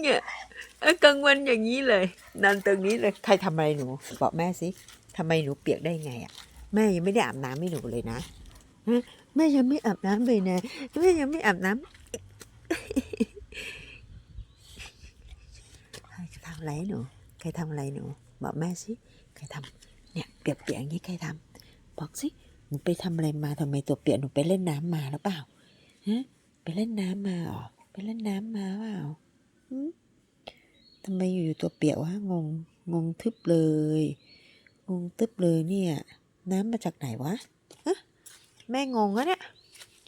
เนี่ยกลางวันอย่างนี้เลยนอนตรงนี้เลยใครทำอะไรหนู บอกแม่สิทำไมหนูเปียกได้ไงอะ แม่ยังไม่ได้อาบน้ำให้หนูเลยนะฮะแม่ยังไม่อาบน้ำเลยนะแม่ยังไม่อาบน้ำใครทำอะไรหนูใครทำอะไรหนู บอกแม่สิใครทำเนี่ยเปียกๆอย่างนี้ใครทำบอกสิหนูไปทำอะไรมาทำไมตัวเปียกหนูไปเล่นน้ำมาหรือเปล่าฮะไปเล่นน้ำมาเหรอ เล่นน้ำมาเปล่าหืมทำไมอยู่ๆตัวเปียกวะงง งงทึบเลย งงตึบเลยเนี่ย น้ำมาจากไหนวะฮะแม่งงอะเนี่ย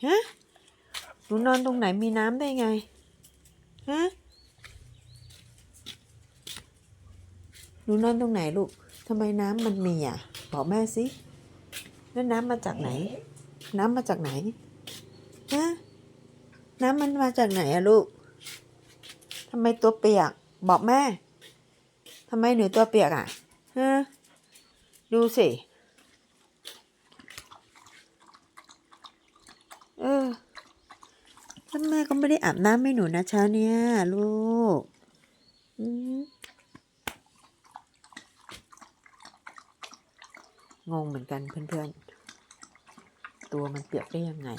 ฮะหนูนอนตรงไหนมีน้ำได้ไงฮะหนูนอนตรงไหนลูกทำไมน้ำมันมีอะ บอกแม่สิแล้วน้ำมาจากไหน น้ำมาจากไหนฮะ น้ำมันมาจากไหนอะลูกทำไมตัวเปียก บอกแม่ทำไมหนูตัวเปียกอะฮะดูสิเออแล้วแม่ก็ไม่ได้อาบน้ำให้หนูนะเช้าเนี้ยลูกอืมงงเหมือนกันเพื่อนๆ ตัวมันเปียกได้ยังไง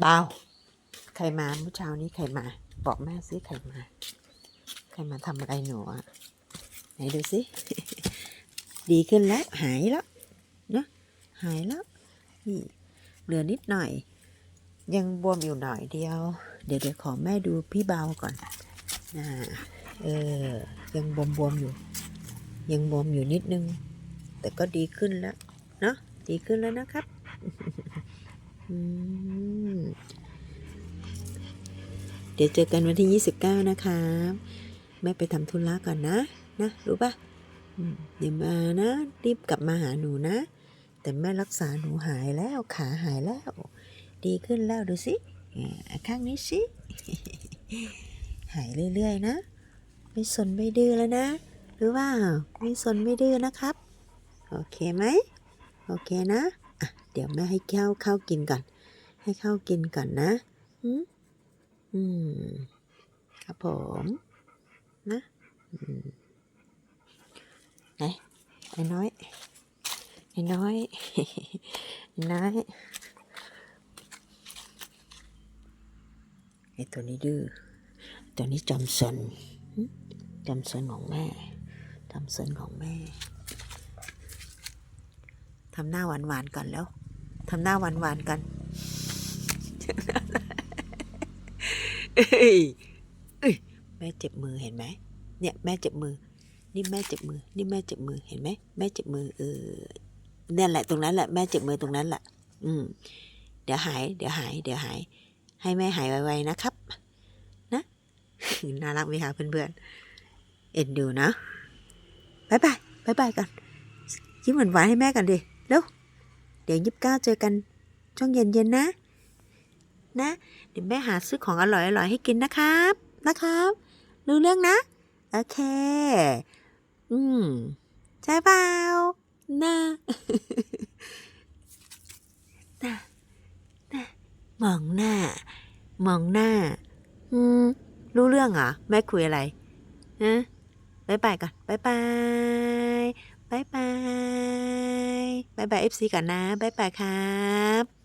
เบาใครมาเมื่อเช้านี้ใครมา บอกแม่สิใครมา ใครมาทำอะไรหนูอะไหนดูสิ ดีขึ้นแล้ว หายแล้วเนอะหายแล้วนี่เหลือนิดหน่อย ยังบวมอยู่หน่อยเดียว เดี๋ยวเดี๋ยวขอแม่ดูพี่เบาก่อนอ่าเออ ยังบวมบวมอยู่ ยังบวมอยู่นิดนึง แต่ก็ดีขึ้นแล้ว เนอะดีขึ้นแล้วนะครับ เดี๋ยวเจอกันวันที่ 29 นะคะแม่ไปทำธุระก่อนนะ นะ รู้ปะเดี๋ยวมานะ รีบกลับมาหาหนูนะ แต่แม่รักษาหนูหายแล้วขาหายแล้ว ดีขึ้นแล้วดูสิข้างนี้สิ หายเรื่อยๆนะ ไม่สนไม่ดื้อแล้วนะ หรือว่าไม่สนไม่ดื้อนะครับ โอเคไหม โอเคนะ อะเดี๋ยวแม่ให้ข้าวข้าวกินก่อน ให้ข้าวกินก่อนนะ อืมอืมครับผมนะไหนไอ้น้อยไอ้น้อยไอ้น้อยไอ้ตัวนี้ดื้อตัวนี้จอมสนจอมสนของแม่จอมสนของแม่ ทำหน้าหวานๆก่อนแล้วทำหน้าหวานๆกันเอ้ยแม่เจ็บมือเห็นไหมเนี่ยแม่เจ็บมือ นี่แม่เจ็บมือ นี่แม่เจ็บมือเห็นไหมแม่เจ็บมือเออเนั่นแหละตรงนั้นแหละแม่เจ็บมือตรงนั้นแหละอืม เดี๋ยวหาย เดี๋ยวหาย เดี๋ยวหาย ให้แม่หายไวๆนะครับ นะน่ารักไหมคะเพื่อนๆเอ็นดูนะบายบายบายบายกันยิ้มหวานๆให้แม่กันดิ เร็วเดี๋ยวยิบเก้าเจอกันช่วงเย็นๆนะ นะ เดี๋ยวแม่หาซื้อของอร่อยๆให้กินนะครับ นะครับ รู้เรื่องนะ โอเค อืม ใช่เปล่านะนะนะมองหน้า มองหน้า อืม รู้เรื่องเหรอแม่คุยอะไรฮะบายบายก่อนบายบาย บายบายบายบายเอฟซีก่อนนะบายบายครับ